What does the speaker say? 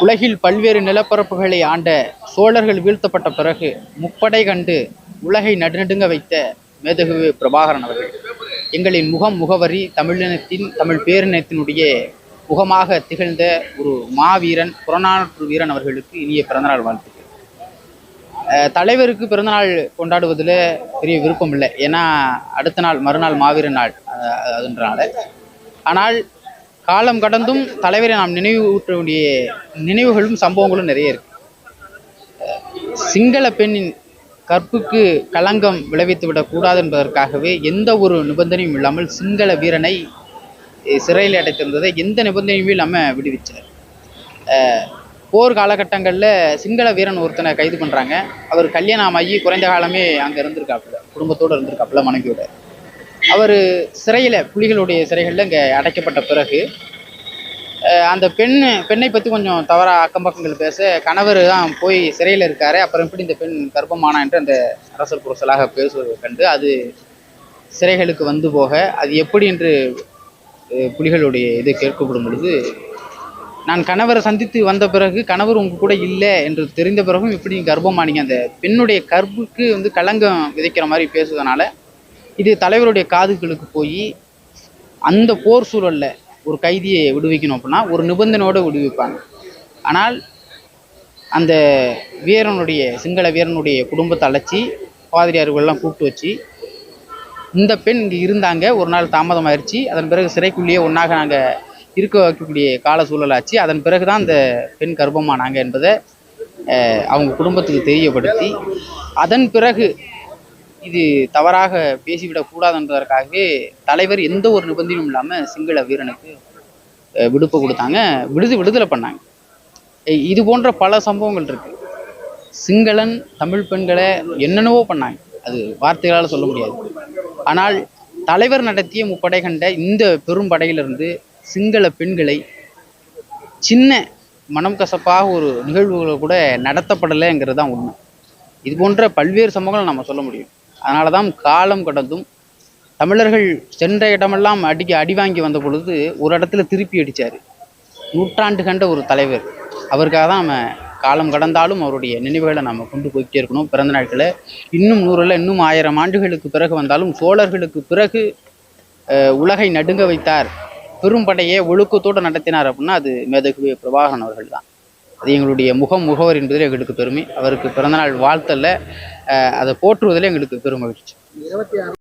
உலகில் பல்வேறு நிலப்பரப்புகளை ஆண்ட சோழர்கள் வீழ்த்தப்பட்ட பிறகு முப்படை கண்டு உலகை நடுநடுங்க வைத்த மேதகு பிரபாகரன் அவர்கள். எங்களின் முகம் முகவரி தமிழினத்தின் தமிழ் பேரினத்தினுடைய முகமாக திகழ்ந்த ஒரு மாவீரன் புறநானூற்று வீரன் அவர்களுக்கு இனிய பிறந்தநாள் வாழ்த்துக்கள். தலைவருக்கு பிறந்தநாள் கொண்டாடுவதில் பெரிய விருப்பம் இல்லை. ஏன்னா அடுத்த நாள் மறுநாள் மாவீரன் நாள் அஹ் அதுன்றனால. ஆனால் காலம் கடந்தும் தலைவரை நாம் நினைவு ஊற்ற வேண்டிய நினைவுகளும் சம்பவங்களும் நிறைய இருக்கு. சிங்கள பெண்ணின் கற்புக்கு களங்கம் விளைவித்து விடக்கூடாது என்பதற்காகவே எந்த ஒரு நிபந்தனையும் இல்லாமல் சிங்கள வீரனை சிறையில் அடைத்திருந்ததை எந்த நிபந்தனையுமே இல்லாமல் விடுவிச்சார் போர் காலகட்டங்களில் சிங்கள வீரன் ஒருத்தனை கைது பண்ணுறாங்க அவர் கல்யாணமாகி குறைந்த காலமே அங்கே இருந்திருக்காப்புல குடும்பத்தோடு இருந்திருக்காப்புல மனைவியோட. அவர் சிறையில் புலிகளுடைய சிறைகளில் இங்கே அடைக்கப்பட்ட பிறகு அந்த பெண் பெண்ணை பற்றி கொஞ்சம் தவறாக அக்கம் பக்கங்கள் பேச கணவர் தான் போய் சிறையில் இருக்காரு. அப்புறம் எப்படி இந்த பெண் கர்ப்பமானா என்று அந்த அரசல் புரசலாக பேசுவதை கண்டு அது சிறைகளுக்கு வந்து போக அது எப்படி என்று புலிகளுடைய இது கேட்கப்படும் பொழுது நான் கணவரை சந்தித்து வந்த பிறகு கணவர் உங்க கூட இல்லை என்று தெரிந்த பிறகும் எப்படி கர்ப்பமானீங்க? அந்த பெண்ணுடைய கர்ப்புக்கு வந்து களங்கம் விதைக்கிற மாதிரி பேசுவதனால இது தலைவருடைய காதுகளுக்கு போய் அந்த போர் சூழலில் ஒரு கைதியை விடுவிக்கணும் அப்படின்னா ஒரு நிபந்தனையோடு விடுவிப்பாங்க. ஆனால் அந்த வீரனுடைய சிங்கள வீரனுடைய குடும்பத்தை அழைச்சி பாதிரியார்கள்லாம் கூப்பிட்டு வச்சு இந்த பெண் இங்கே இருந்தாங்க ஒரு நாள் தாமதமாயிருச்சு அதன் பிறகு சிறைக்குள்ளேயே ஒன்றாக நாங்கள் இருக்க வைக்கக்கூடிய கால சூழலாச்சு அதன் பிறகு தான் அந்த பெண் கர்ப்பமானாங்க என்பதை அவங்க குடும்பத்துக்கு தெரியப்படுத்தி அதன் பிறகு இது தவறாக பேசிவிடக்கூடாது என்பதற்காகவே தலைவர் எந்த ஒரு நிபந்தனையும் இல்லாமல் சிங்கள வீரனுக்கு அஹ், விடுப்பு கொடுத்தாங்க. விடுதி விடுதலை பண்ணாங்க. இது போன்ற பல சம்பவங்கள் இருக்கு. சிங்களன் தமிழ் பெண்களை என்னென்னவோ பண்ணாங்க. அது வார்த்தைகளால் சொல்ல முடியாது. ஆனால் தலைவர் நடத்திய முப்படை கண்ட இந்த பெரும் படையிலிருந்து சிங்கள பெண்களை சின்ன மனம் கசப்பாக ஒரு நிகழ்வுகளை கூட நடத்தப்படலைங்கிறது தான் உண்மை. இது போன்ற பல்வேறு சம்பவங்களை நம்ம சொல்ல முடியும். அதனால தான் காலம் கடந்தும் தமிழர்கள் சென்ற இடமெல்லாம் அடிக்க அடி வாங்கி வந்த பொழுது ஒரு இடத்துல திருப்பி அடித்தார் நூற்றாண்டு கண்ட ஒரு தலைவர். அவருக்காக தான் நம்ம காலம் கடந்தாலும் அவருடைய நினைவுகளை நம்ம கொண்டு போய்கிட்டே இருக்கணும். பிறந்த நாட்களை இன்னும் நூறில் இன்னும் ஆயிரம் ஆண்டுகளுக்கு பிறகு வந்தாலும் சோழர்களுக்கு பிறகு உலகை நடுங்க வைத்தார். பெரும்படையை ஒழுக்கத்தோடு நடத்தினார் அப்படின்னா அது மேதகு பிரபாகரன் அவர்கள் தான். அது எங்களுடைய முகம் முகவர் என்பதில் எங்களுக்கு பெருமை. அவருக்கு பிறந்தநாள் வாழ்த்தல்ல. அதை போற்றுவதில் எங்களுக்கு பெரும் மகிழ்ச்சி